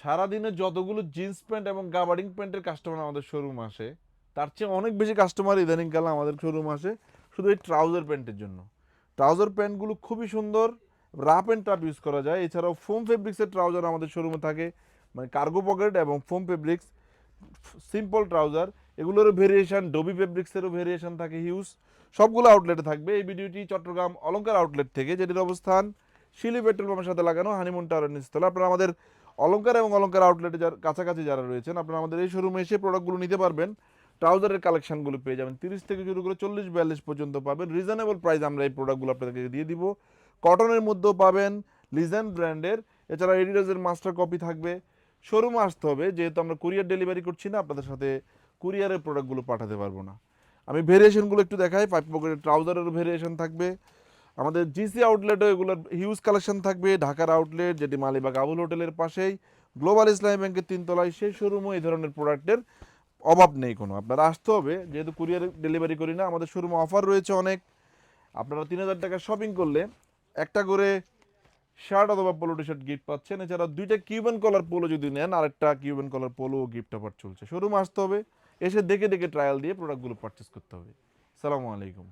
সারাদিনে যতগুলো jeans pant এবং গাবার্ডিং প্যান্টের কাস্টমার আমাদের শোরুম আসে, তার চেয়ে অনেক বেশি কাস্টমার ইদানিং কালে আমাদের শোরুম আসে শুধু এই ট্রাউজার প্যান্টের জন্য। ট্রাউজার প্যান্টগুলো খুবই সুন্দর রাপ অ্যান্ড টাপ ইউজ করা যায়। এছাড়াও ফোম ফেব্রিক্সের ট্রাউজার আমাদের শোরুমে থাকে মানে কার্গো পকেট এবং ফোম ফেব্রিক্স সিম্পল ট্রাউজার এগুলোরও ভেরিয়েশান ডবি ফেব্রিক্সেরও ভেরিয়েশান থাকে হিউজ সবগুলো আউটলেটে থাকবে। এই ভিডিওটি চট্টগ্রাম অলঙ্কার আউটলেট থেকে, যেটির অবস্থান শিলি পেট্রোল পাম্পের সাথে লাগানো হানিমুন টাওয়ারের নিচতলা। আপনারা আমাদের অলঙ্কার এবং অলঙ্কার আউটলেটে যার কাছাকাছি যারা রয়েছেন, আপনারা আমাদের এই শোরুমে এসে প্রোডাক্টগুলো নিতে পারবেন। ট্রাউজারের কালেকশনগুলো পেয়ে যাবেন। তিরিশ থেকে শুরু করে চল্লিশ, বিয়াল্লিশ পর্যন্ত পাবেন। রিজনেবল প্রাইস আমরা এই প্রোডাক্টগুলো আপনাদেরকে দিয়ে দিব। কটনের মধ্যেও পাবেন লিজেন ব্র্যান্ডের এছাড়া এডিডাসের মাস্টার কপি থাকবে। শোরুমে আসতে হবে, যেহেতু আমরা কুরিয়ার ডেলিভারি করছি না, আপনাদের সাথে কুরিয়ারের প্রোডাক্টগুলো পাঠাতে পারব না। আমি ভেরিয়েশনগুলো একটু দেখাই পাইপ পকেটের ট্রাউজারেরও ভেরিয়েশন থাকবে। আমাদের জিসি আউটলেটও এগুলোর হিউজ কালেকশন থাকবে। ঢাকার আউটলেট যেটি মালিবাগ আবুল হোটেলের পাশেই। গ্লোবাল ইসলামী ব্যাংকের তিনতলায় সেই শোরুমও এই ধরনের প্রোডাক্টের অভাব নেই কোনো। আপনারা আসতে হবে, যেহেতু কুরিয়ার ডেলিভারি করি না, আমাদের শোরুমে অফার রয়েছে অনেক। আপনারা তিন হাজার টাকা শপিং করলে একটা করে শার্ট অথবা পোলো টি শার্ট গিফট পাচ্ছেন। এছাড়া দুইটা কিউবেন কলার পোলো যদি নেন, আরেকটা Cuban collar polo gift offer চলছে। শোরুম আসতে হবে, এসে দেখে দেখে ট্রায়াল দিয়ে প্রোডাক্টগুলো পারচেস করতে হবে। সালামু আলাইকুম।